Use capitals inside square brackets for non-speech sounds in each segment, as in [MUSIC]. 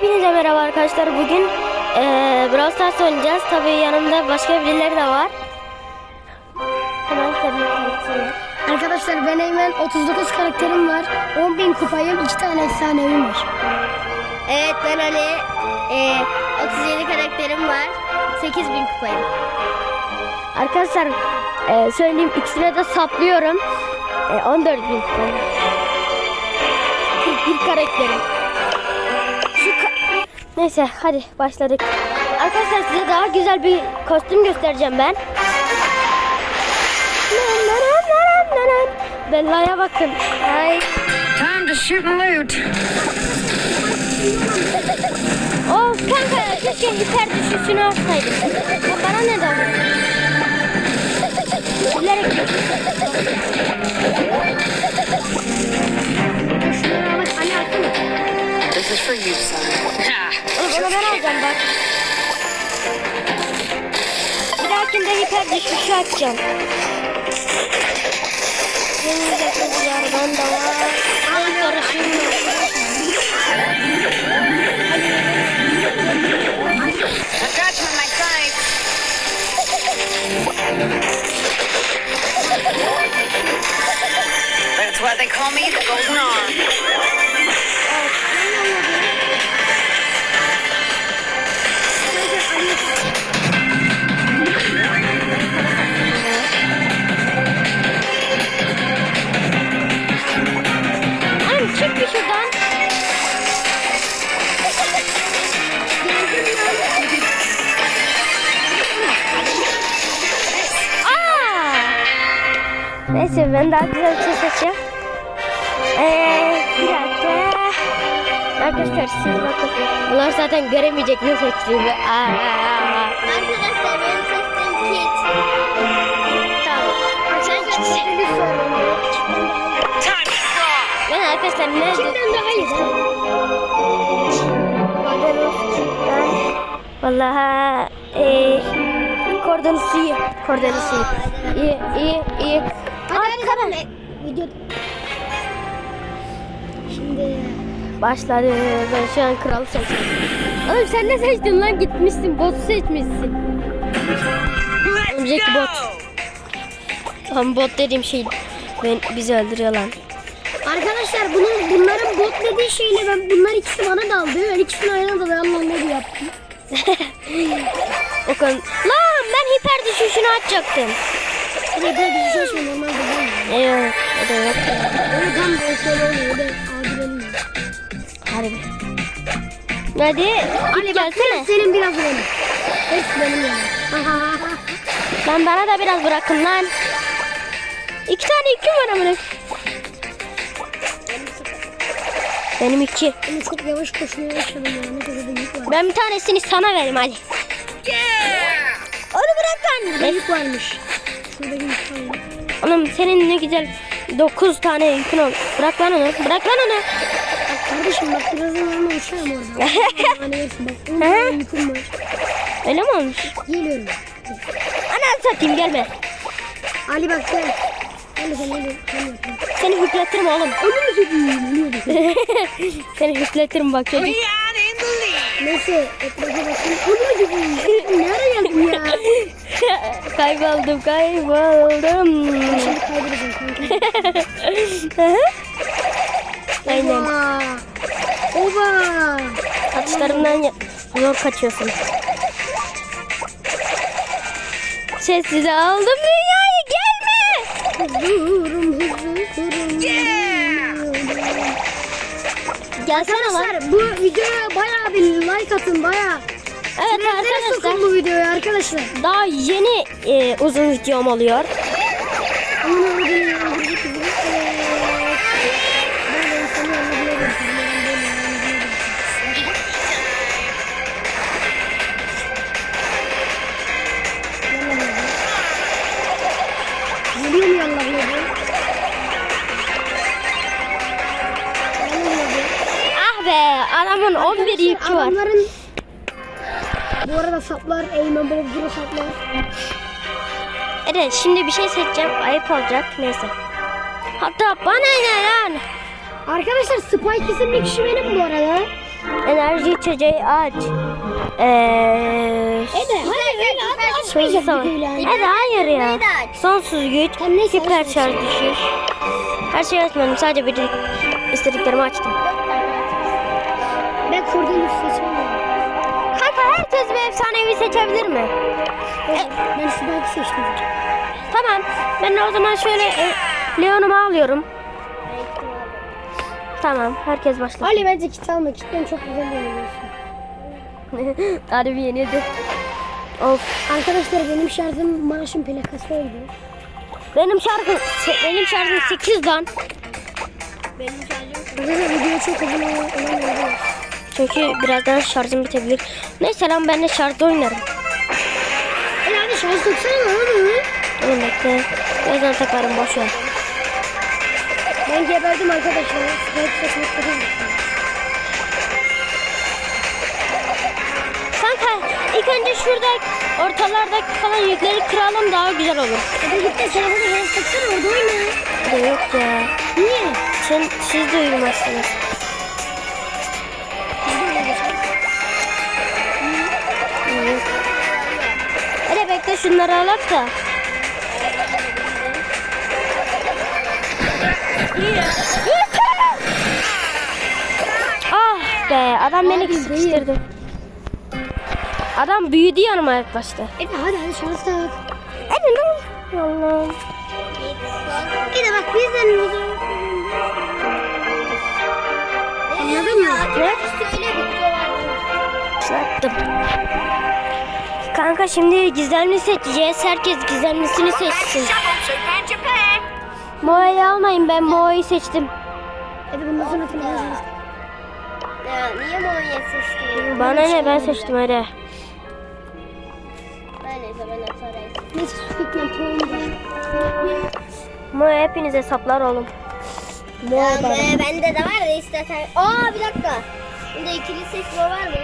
Hepinize merhaba arkadaşlar. Bugün eee Brawl Stars oynayacağız. Tabii yanımda başka birileri de var. Hemen tabii. Arkadaşlar ben Eymen 39 karakterim var. 10.000 kupayım, 2 tane efsanevim var. Evet ben Ali. Eee 37 karakterim var. 8000 kupayım. Arkadaşlar eee, söyleyeyim ikisine de saplıyorum. Eee 14000 kupayım. 41 karakterim. Neyse hadi başladık. Arkadaşlar size daha güzel bir kostüm göstereceğim ben. Bella'ya bakın. Ay. Time to shoot and loot. Of kanka keşke hiper düşüşünü alsaydım. Bana ne de Bilerek For you, son. Nah. Well, then I'll jump I can just for shock jump. That's why they call me the Golden Arm. Daha güzel bir şey seçeceğim. Ee, bir dakika. Arkadaşlar siz bakın. Bunlar zaten göremeyecek ne seçtiğimi. Arkadaşlar benim seçtiğim kit. Tamam. Sen gitsin. Time to draw. Ben arkadaşlar ne? Kimden daha iyi? Vallahi eee kordonisi iyi. Kordonisi iyi. İyi, iyi, iyi. Arkadan. Video... Şimdi... Başladı. Ben şu an kralı seçtim. Oğlum sen ne seçtin lan? Gitmişsin. Botu seçmişsin. Önceki bot. Tam bot dediğim şey ben bizi öldürüyor lan. Arkadaşlar bunun, bunların bot dediği şeyle ben bunlar ikisi bana daldı. Ben ikisini aynı anda dayanmamayı yaptım. [LAUGHS] O kan. Lan ben hiper düşüşünü açacaktım. Bir de bir şey şey normalde değil. Eyvah. O da yok. Öyle tam böyle. Öyle adi benim. Harbi. Hadi. Git bak gelsene. senin biraz benim. Hepsi benim yanım. [LAUGHS] Lan bana da biraz bırakın lan. İki tane iki var amına. Benim iki. Ama çok yavaş koşmaya başladım ya. Ne kadar da yük var. Ben bir tanesini sana vereyim hadi. Onu bırak lan. yük varmış. Şurada bir yük var. Oğlum senin ne güzel 9 tane yükün ol. Bırak lan onu. Bırak lan onu. Bak kardeşim bak birazdan onunla uçarım orada. Hani yersin bak. Onun var. Öyle mi olmuş? Geliyorum. Ana satayım gelme. Ali bak gel. Gel sen gel. Gel. Seni hüpletirim oğlum. Mu söyleyeyim? Ölüyorum. [LAUGHS] Seni hüpletirim bak çocuk. Neyse etrafa bakayım. Onu mu söyleyeyim? Nereye geldin ya? [LAUGHS] [LAUGHS] kayboldum kayboldum. Şimdi kaybedeceğim kanka. Aynen. Oba. Atışlarımdan zor kaçıyorsun. Sessiz aldım dünyayı gelme. Huzurum huzurum. Gelsene lan. Arkadaşlar bu videoya bayağı bir like atın bayağı. Arkadaşlar. bu videoyu arkadaşlar? daha yeni e, uzun videom oluyor. Ah be adamın 11 yükü var. Adamların arada saplar, Eymen Bozgur'u saplar. Evet şimdi bir şey seçeceğim ayıp olacak neyse. Hatta bana ne lan? Arkadaşlar Spike isimli kişi benim bu arada. Enerji içeceği aç. Eee... Ede hayır öyle Son-. Hadi hayır ya. Sonsuz güç, hiper şarj düşüş. Her şeyi açmadım. Sadece bir istediklerimi açtım. Ben Cordelus seçmem. Herkes bir efsanevi seçebilir mi? Ben Spike'ı seçtim. Tamam. Ben o zaman şöyle e, Leon'umu alıyorum. Tamam. Herkes başlasın. Ali bence kit alma. Kitten çok güzel oynuyorsun. [LAUGHS] Harbi yenildi. Of. Arkadaşlar benim şarjım maaşın plakası oldu. Benim şarkım se- benim şarjım 8 lan. Arkadaşlar video çok uzun olan oldu. Çünkü birazdan şarjım bitebilir. Neyse lan ben de şarjda oynarım. E hadi şarj oldu? Oğlum bekle. Birazdan takarım boş ver. Ben geberdim arkadaşlar. Kanka ilk önce şurada ortalardaki falan yükleri kıralım daha güzel olur. Hadi git de telefonu şarj taksana orada oyna. Yok ya. Niye? Sen, siz de uyumazsınız. Bekle şunları alak da. Ah be adam beni sıkıştırdı. Adam büyüdü yanıma yaklaştı. E hadi hadi şarj tak. Hadi lan. Allah'ım. E de bak bizden Anladın mı? Ne? Söyle video var. Kanka şimdi gizemli seçeceğiz. Herkes gizemlisini seçsin. Moa'yı almayın ben Moa'yı seçtim. Hadi telefonu şarj tak. Ya niye Moğol'ya seçtin? Bana ne ben seçtim hadi. Ben ben. Moa hepiniz hesaplar oğlum. Ya be, bende de var da istersen. Aa bir dakika. Bunda ikili seçme var mı?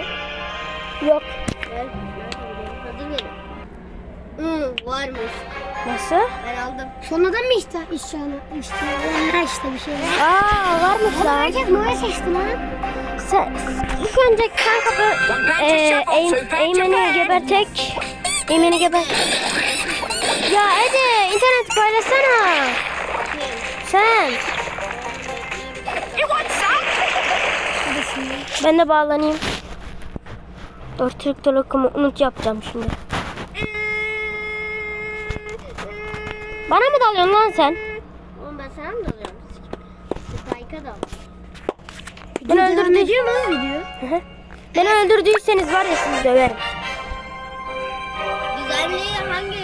Yok. Ver. Hı, varmış. Nasıl? Ben aldım. Sonradan mı işte işçihanı? İşçihanı işte bir şey. Aa varmış lan. Herkes Noel seçti lan. Sen, ilk önce kanka bu e, Eym- Eymen'i gebertek. Eymen'i geber. Ya hadi internet paylaşsana. Sen. Ben de bağlanayım. Dur Türk Telekom'u unut yapacağım şimdi. Bana mı dalıyorsun lan sen? Oğlum ben sana mı dalıyorum? Spike'a dal. Ben öldürdüm. ediyor mu video? Hı hı. Beni öldürdüyseniz var ya sizi döverim. Güzelliği hangi?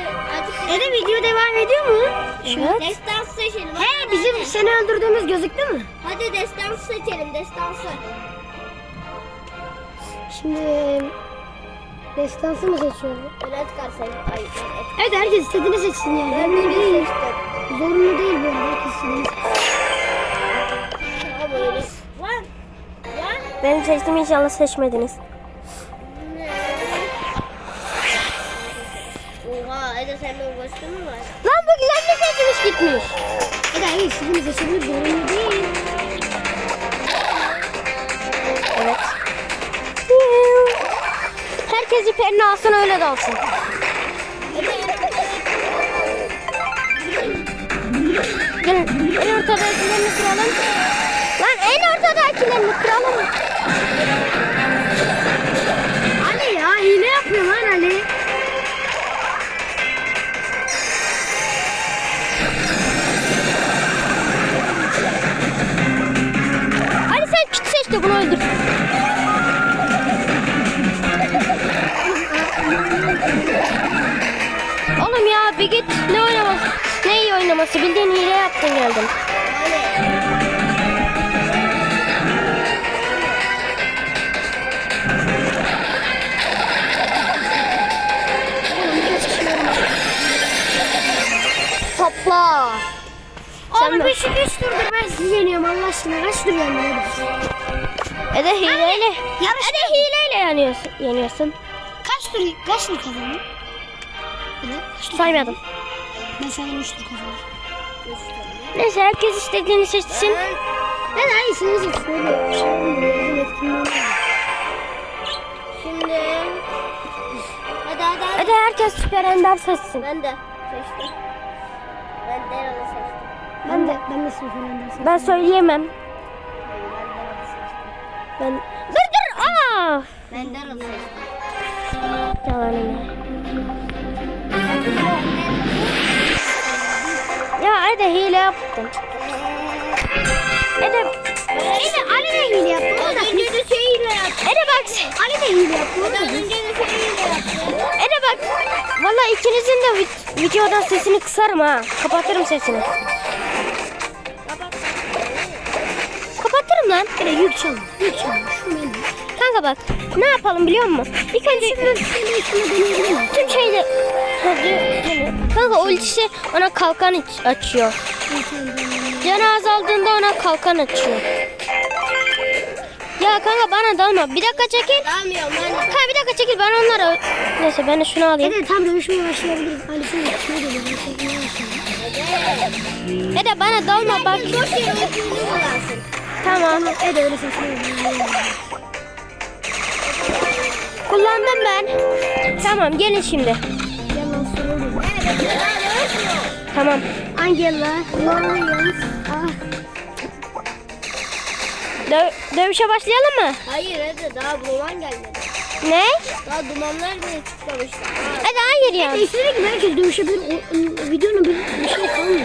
Ede video devam ediyor mu? Evet. Destans seçelim. He bizim hadi. seni öldürdüğümüz gözüktü mü? Hadi destans seçelim destansı. Şimdi destansı mı seçiyoruz? Öyle çıkar sen. Ay, evet. Herkes istediğini seçsin ya. Ben bunu değil. seçtim. Zorunlu değil bu arada. Herkes istediğini seçsin. Benim seçtiğimi inşallah seçmediniz. Oha Ede sende o başka mı var? Lan bu güzel bir seçmiş gitmiş. Evet hayır istediğini seçebilir. Zorunlu değil. Herkes iperini alsın öyle dalsın. Gelin en ortadakilerini kıralım. Lan en ortadakilerini kıralım. Oynaması? Bildiğin hile yaptın geldin. Topla. Sen şu üç turdur ben sizi yeniyorum Allah aşkına. Kaç tur yendin hadi. Ede hileyle. Ede hileyle yanıyorsun. Yeniyorsun. Kaç tur, kaç tur kazandın? Saymadım. Ben tur kazandım. Neyse herkes istediğini seçsin. Ben hangisini seçiyorum? Şimdi hadi hadi hadi. Hadi herkes süper ender seçsin. Ben de seçtim. Ben de onu seçtim. Ben de ben de süper ender seçtim. Ben söyleyemem. Ben dur dur aa. Ben de onu seçtim. Yalanına. Ya hadi hile yaptım. Hadi. Yine Ali de hile yaptı. Az önce de şey hile yaptı. Hadi bak. Ali de hile yaptı. Az önce de şey hile yaptı. Hadi bak. Vallahi ikinizin de vi- videodan sesini kısarım ha. Kapatırım sesini. Kapatırım lan. Hadi yük çalın. Yük çalın. Şu benim. Kanka bak. Ne yapalım biliyor musun? İlk önce Şunu şunu şunu deneyebilir miyim? tüm şeyleri... Kanka ultisi ona kalkan açıyor. Canı azaldığında ona kalkan açıyor. Ya kanka bana dalma. Bir dakika çekil. Dalmıyorum ben. Ha bir dakika çekil ben onlara... Neyse ben de şunu alayım. Hadi tam dövüşmeye başlayabiliriz. Ali şunu şunu çekmeye başlayayım. Hede bana dalma bak. Tamam. Hadi öyle seçmeyelim. Kullandım ben. Tamam gelin şimdi. Tamam. Angela, Lawrence, ah, Dö- dövüşe başlayalım mı? Hayır hadi daha duman gelmedi. Ne? Daha dumanlar bile çıkmamıştı. Aa, Hadi hayır ya. istediği gibi herkes dövüşebilir. O, o, videonun bir, bir şey kalmıyor.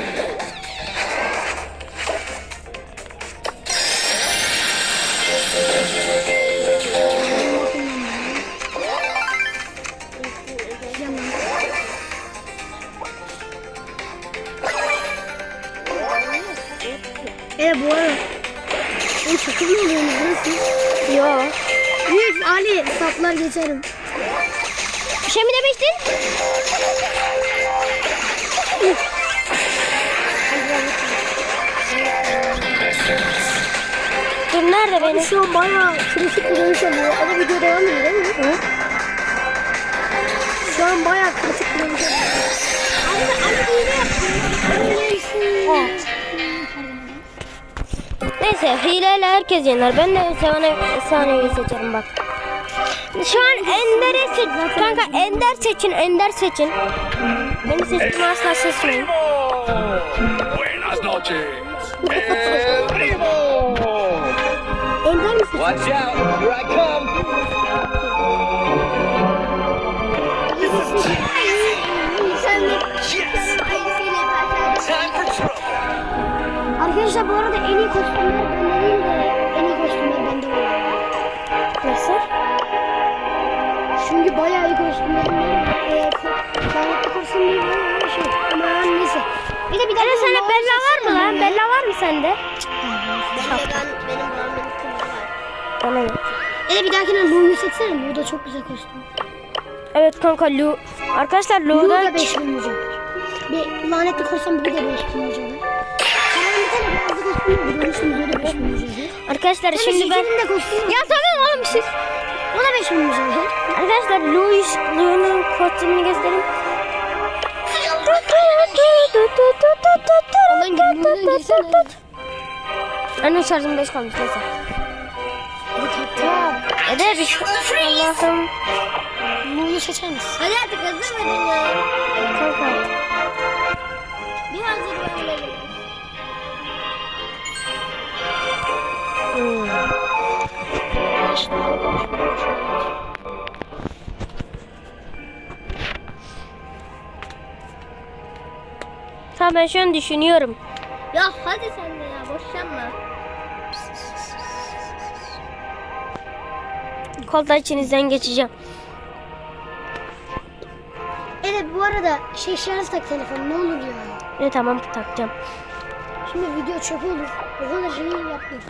Geçerim. Bir şey mi demiştin? Dur nerede benim? Şu an bayağı kritik bir dövüş oluyor. Ama video devam ediyor değil mi? Hı? Şu an bayağı kritik bir dövüş oluyor. Neyse hileyle herkes yener. Ben de sahne, sahneyi seçerim bak. Şu an Ender'i seç. Kanka Ender seçin. Ender seçin. Benim seçtiğimi asla seçmeyin. Buenas noches. El primo. Ender misin? Watch out. Here I come. Arkadaşlar bu arada en iyi kostümler bende değil ama şey. Ama neyse. Bir de bir Ede sende Bella var mı lan? Bella var mı sende? Bella'dan benim babamın kızı var. Bana ne? E bir dahakine Lu'yu seçsene. Lu da çok güzel kostüm. Evet kanka Lu. Arkadaşlar Lu da Lu'dan 5000 mücadele. Bir lanetli kostüm bu da 5000 mücadele. Sonra bir tane bazı kostüm var. Görmüşsünüz o da 5000 mücadele. Arkadaşlar şimdi ben... De. Ya tamam oğlum siz. O da 5000 mücadele. Arkadaşlar Louis Lou'nun kostümünü göstereyim. Ondan gir, Lu'dan girsene. Anne şarjım 5 kalmış neyse. Ede bir şey. Allah'ım. Lu'yu seçer misin? Hadi artık hazır mı ya? Kanka. Bir hazır verelim. Hmm. Tamam ben şu an düşünüyorum. Ya hadi sen de ya boşanma. Kolda içinizden geçeceğim. Evet bu arada şey şarj tak telefonu ne olur ya. Ne tamam takacağım. Şimdi video çöp olur. O kadar şeyi yapmayayım.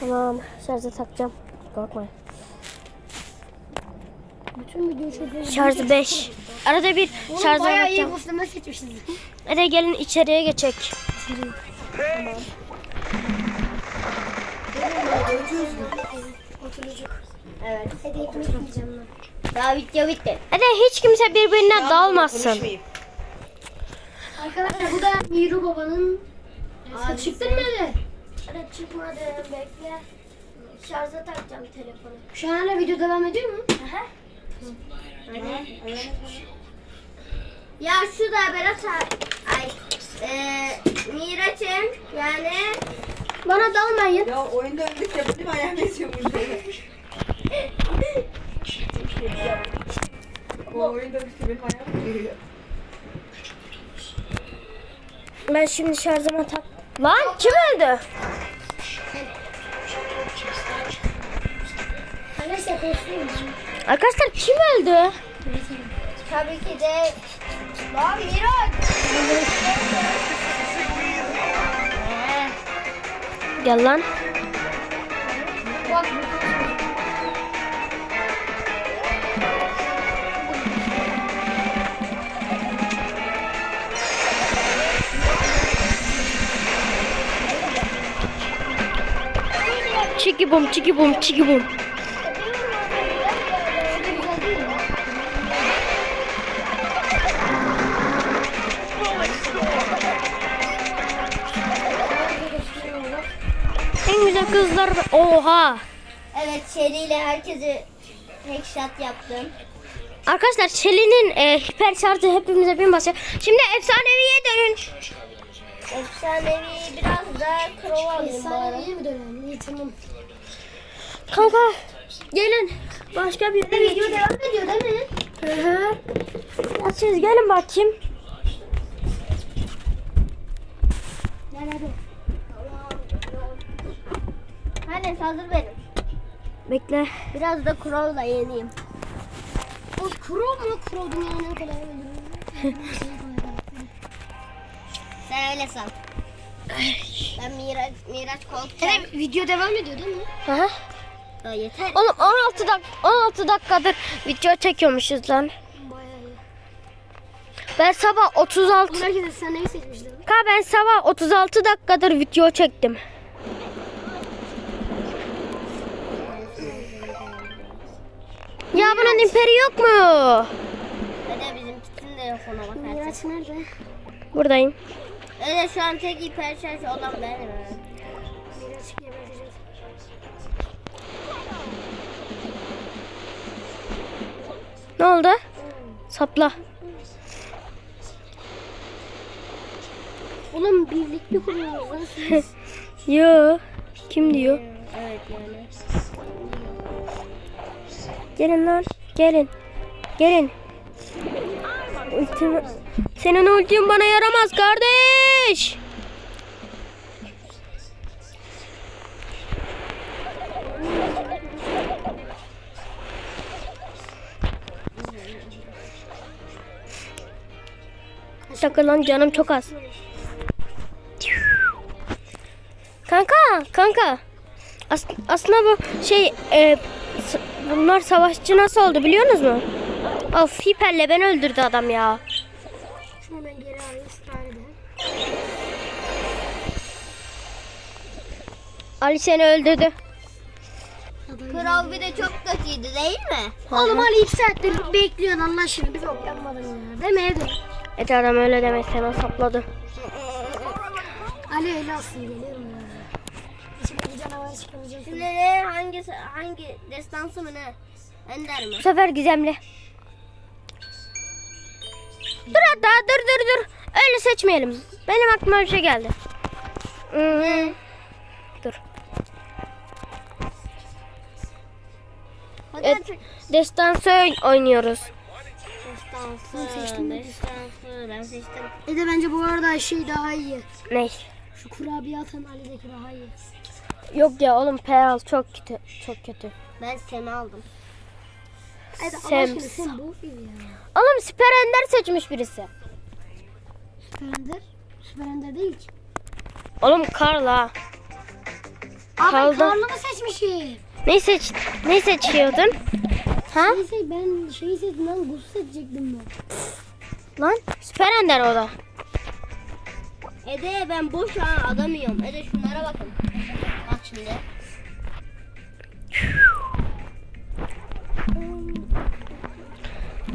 Tamam şarja takacağım. Korkmayın. Bütün video. Şarjı 5. Arada bir Oğlum şarja bayağı iyi bakacağım. seçmişiz. Hadi gelin içeriye geçek. Evet. Hadi ekmek yiyeceğim lan. Daha video bitti. Hadi hiç kimse birbirine dalmasın. Arkadaşlar bu da Miru babanın Aa, çıktın mı hadi? Hadi çıkmadı bekle. Şarja takacağım telefonu. Şu an video devam ediyor mu? Hadi. Ya şu da Berat. Ay. Eee Miraç'ın yani Bana dalmayın. Ya oyunda öldükçe benim ayağım esiyormuş. O oyunda öldükçe benim ayağım geliyor. Ben şimdi şarjıma tak. Lan kim öldü? Arkadaşlar koşuyorum. Arkadaşlar kim öldü? tabii ki de Lan Miraç. Gel lan. Bak. Çiki bum çiki bum çiki bum. Kızlar. Oha. Evet Şeri ile herkesi tek shot yaptım. Arkadaşlar Shelly'nin e, hiper şarjı hepimize bin basıyor. Şimdi efsaneviye dönün. Efsanevi biraz da krova alayım bari. Efsaneviye mi dönelim? İyi tamam. Kanka gelin. Başka bir yere Video devam ediyor değil mi? Hı hı. Ya siz gelin bakayım. Gel hadi. Hani hazır benim. Bekle. Biraz da krovla yeneyim. O kuro mu? Kuro dünyanın en kolay öldürüyor. [LAUGHS] Sen öyle san. Ben Miraç, Miraç korkacağım. Evet, video devam ediyor değil mi? Hı hı. Ya yeter. Oğlum 16 dak 16 dakikadır video çekiyormuşuz lan. Ben sabah 36 Bunlar herkes efsanevi seçmişler. Ka ben sabah 36 dakikadır video çektim. Ya bunun imperi yok mu? Öyle bizimkisinin de yok ona bakarsın. Miraç nerede? Buradayım. Öyle şu an tek hiper şarj olan benim. Ne oldu? Sapla. Oğlum birlik mi kuruyoruz lan siz? [LAUGHS] Yo. Kim diyor? Evet yani. Gelin lan. Gelin. Gelin. Senin ultin bana yaramaz kardeş. Dakika lan canım çok az. Kanka, kanka. As- aslında bu şey e, bunlar savaşçı nasıl oldu biliyor musunuz mu? Of hiperle ben öldürdü adam ya. Şunu geri alayım. Ali seni öldürdü. Krov bir de çok kötüydü değil mi? Oğlum Ali 2 saattir bekliyorsun Allah aşkına bir bok yapmadın ya. Değil mi Edu? Evet adam öyle demek sana sapladı. [LAUGHS] Ali öyle olsun geliyorum Şimdi ne hangisi hangi destansı mı ne? Ender mi? Bu sefer gizemli. Dur hatta dur dur dur. Öyle seçmeyelim. Benim aklıma bir şey geldi. Hmm. Dur. Evet, destansı oyn- oynuyoruz. Destansı. Destansı. Ben seçtim. Ede bence bu arada şey daha iyi. Ne? Şu kurabiye atan Ali'deki daha iyi. Yok ya oğlum Peral çok kötü. Çok kötü. Ben seni aldım. Ede Allah Sem- aşkına sen bu ya. Oğlum Süper Ender seçmiş birisi. Süper Ender. Süper Ender değil ki. Oğlum Karla. Ben Kaldı. Karl'ı mı seçmişim? Ne seç ne seçiyordun? Ha? Neyse ben şeyi seçtim lan Gus'u seçecektim ben. Lan Süper Ender o da. Ede ben boş ha adamıyorum. Ede şunlara bakın şimdi.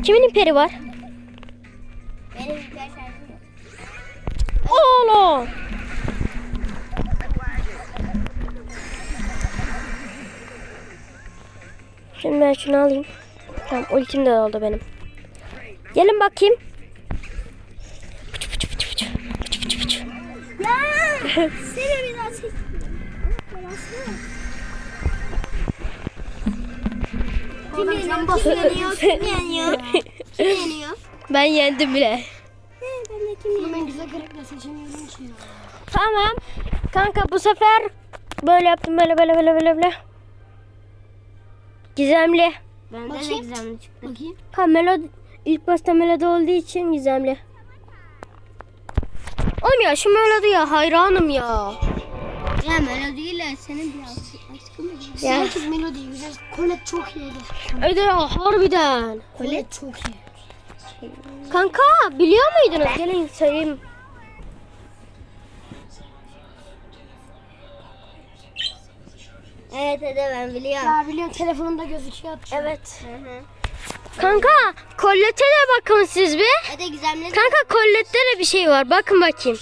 Kimin imperi var? Benim imper şarjım. Oğlum. Şimdi ben şunu alayım. Tamam ultim de oldu benim. Gelin bakayım. Pıçı pıçı pıçı pıçı. Pıçı pıçı pıçı. Ya! [LAUGHS] Senin Kim yeniyor? Kim yeniyor? [LAUGHS] Kim yeniyor? Kim yeniyor? Ben yendim bile. He, ben de kim yeniyor? Ben güzel karakter seçemiyorum ki ya. Tamam. Kanka bu sefer böyle yaptım böyle böyle böyle böyle böyle. Gizemli. Bende de Bakayım. gizemli çıktı. Bakayım. Ha melodi ilk başta melodi olduğu için gizemli. Oğlum ya şu melodiye hayranım ya. Ya melodiyle senin bir aşkın mı? Ya. Herkes melodi güzel. Colette çok iyiydi. Öyle ya harbiden. Colette çok iyi. Kanka biliyor muydunuz? Gelin söyleyeyim. Evet hadi ben biliyorum. Ya biliyorum telefonumda gözüküyor. Evet. Hı hı. Kanka kollete de bakın siz bir. Hadi gizemli. Kanka kollette de bir şey var. Bakın bakayım.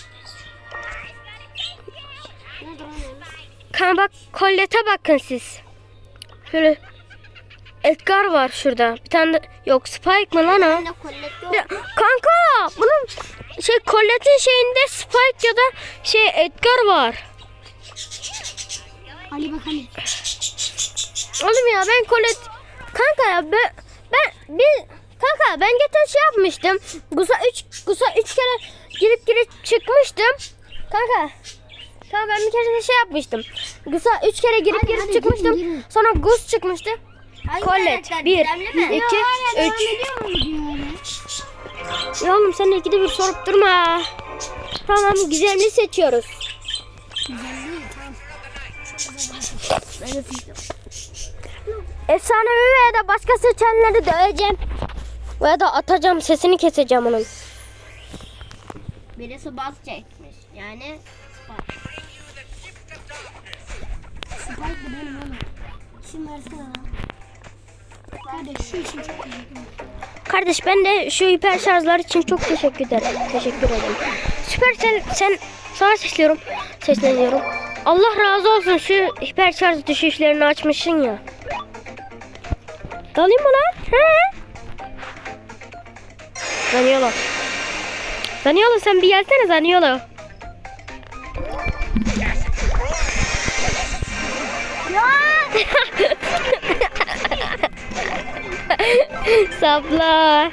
Kanka bak kollete bakın siz. Şöyle Edgar var şurada. Bir tane de yok Spike mı lan o? Ya, kanka bunun şey kolletin şeyinde Spike ya da şey Edgar var. Ali bak Ali. Oğlum ya ben kolet kanka ya ben ben bir kanka ben geçen şey yapmıştım. Gusa 3 Gusa 3 kere girip girip çıkmıştım. Kanka Kanka ben bir kere şey yapmıştım. Gusa 3 kere girip Hadi, girip hadi, çıkmıştım. girin, girin. Sonra Gus çıkmıştı. Colette karakter? 1 Gizemli mi? 2 3 Ediyor mu diyor öyle? Ya oğlum sen de ikide bir sorup durma. Tamam gizemli seçiyoruz. Efsanevi veya da başka seçenleri döveceğim. Veya da atacağım sesini keseceğim onun. Birisi bas çekmiş. Yani Spike de benim oğlum. İsim versene. Kardeş şu için çok iyi. Kardeş ben de şu hiper şarjlar için çok teşekkür ederim. Teşekkür ederim. Süper sen, sen sana sesleniyorum. Sesleniyorum. Allah razı olsun şu hiper şarj düşüşlerini açmışsın ya. Dalayım mı lan? He? Zaniolo. Zaniolo sen bir gelsene Zaniolo. [LAUGHS] Sapla.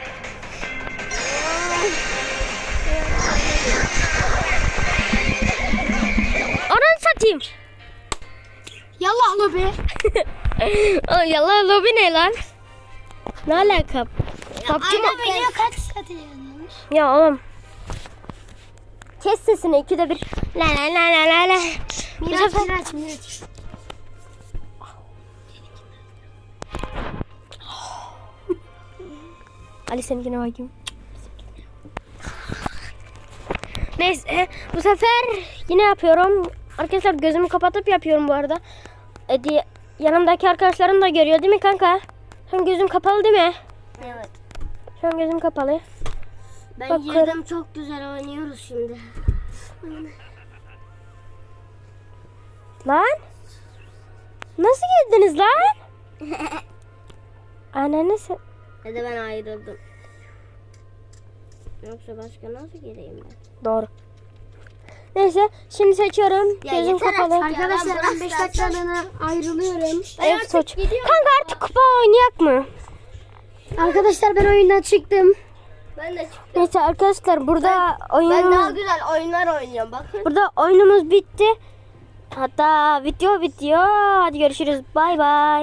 Ananı satayım. Yallah lobi. [LAUGHS] Oğlum yallah lobi ne lan? Ne alaka? PUBG mi? Video kaç saat yayınlamış? Ya oğlum. Kes sesini ikide bir. La la la la la la. Miraç. Miraç Miraç. Ali seninkine bakayım. Neyse bu sefer yine yapıyorum. Arkadaşlar gözümü kapatıp yapıyorum bu arada. E, diye, yanımdaki arkadaşlarım da görüyor değil mi kanka? Şu an gözüm kapalı değil mi? evet. Şu an gözüm kapalı. Ben Bakın. girdim çok güzel oynuyoruz şimdi. Lan? Nasıl girdiniz lan? [LAUGHS] Ananı se- Hadi ben ayrıldım. Yoksa başka nasıl gireyim ben? Doğru. Neyse şimdi seçiyorum. Ya Gözüm yeter kapalı. artık ya. Arkadaşlar ben ben 5 biraz dakikalığına ayrılıyorum. Evet soç. Kanka artık kupa oynayak mı? Arkadaşlar ben oyundan çıktım. Ben de çıktım. Neyse arkadaşlar burada Ben oyunumuz daha güzel oyunlar oynuyorum bakın. burada oyunumuz bitti. Hatta video bitiyor. Hadi görüşürüz. Bay bay.